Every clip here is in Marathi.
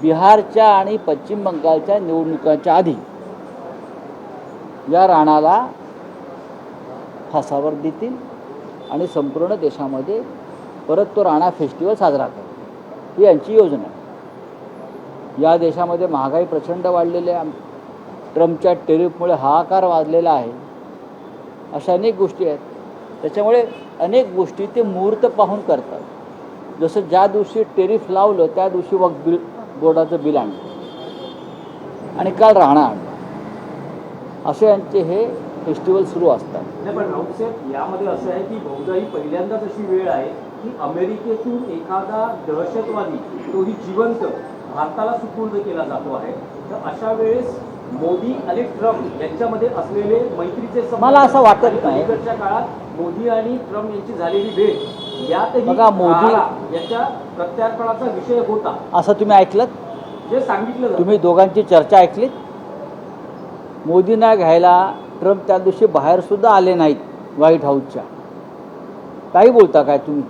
बिहारच्या आणि पश्चिम बंगालच्या निवडणुकांच्या आधी या राणाला फासावर देतील आणि संपूर्ण देशामध्ये परत तो राणा फेस्टिवल साजरा करेल. ही यांची योजना आहे. या देशामध्ये महागाई प्रचंड वाढलेली आहे. ट्रम्पच्या टेरिफमुळे हाहाकार वाजलेला आहे. अशा अनेक गोष्टी आहेत. त्याच्यामुळे अनेक गोष्टी ते मुहूर्त पाहून करतात. जसं ज्या दिवशी टेरिफ लावलं त्या दिवशी वक्फ बिल बोर्डाचं बिल आणलं. आणि काल राहणं आणलं असे यांचे हे फेस्टिवल सुरू असतात. पण यामध्ये असं आहे की बहुधा ही पहिल्यांदाच अशी वेळ आहे की अमेरिकेतून एखादा दहशतवादी तोही जिवंत भारताला सुपूर्द केला जातो आहे. तर अशा वेळेस मोदी आणि ट्रम्प यांच्यामध्ये असलेले मैत्रीचे मला असं वाटत नाही. काळात मोदी आणि ट्रम्प यांची झालेली भेट बघा, मोदी- याच्या प्रत्यार्पणाचा विषय होता. असं तुम्ही ऐकलं जे सांगितलं. तुम्ही दोघांची चर्चा ऐकलीत? मोदींना घ्यायला ट्रम्प त्या दिवशी बाहेरसुद्धा आले नाहीत व्हाईट हाऊसच्या. काही बोलता काय तुम्ही?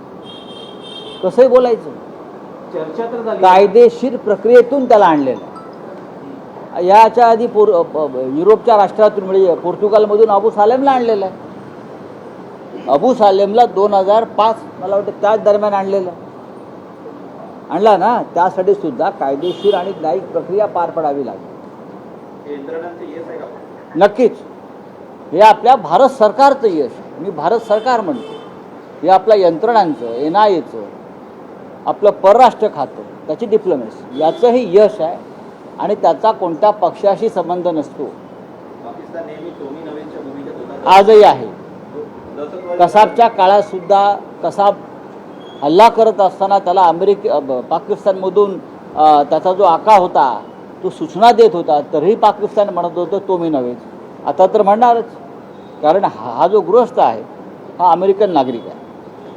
कसंही बोलायचं. चर्चा तर कायदेशीर प्रक्रियेतून त्याला आणलेलं याच्या आधी पोर युरोपच्या राष्ट्रातून म्हणजे पोर्तुगालमधून अबू सालेमला आणलेलं आहे. अबू सालेमला दोन हजार पाच मला वाटतं त्याच दरम्यान आणलेलं. आणला ना त्यासाठी सुद्धा कायदेशीर आणि न्यायिक प्रक्रिया पार पडावी लागेल. नक्कीच. हे आपल्या भारत सरकारचं यश. मी भारत सरकार म्हणतो. हे आपल्या यंत्रणांचं एन आय एचं आपलं परराष्ट्र खातं त्याची डिप्लोमॅसी याचंही यश आहे आणि त्याचा कोणत्या पक्षाशी संबंध नसतो. आजही आहे. कसाबच्या काळातसुद्धा कसाब हल्ला करत असताना त्याला अमेरिके पाकिस्तानमधून त्याचा जो आका होता तो सूचना देत होता. तरीही पाकिस्तान म्हणत होतं तो मी नव्हेच आता तर म्हणणारच. कारण हा हा जो गृहस्थ आहे हा अमेरिकन नागरिक आहे.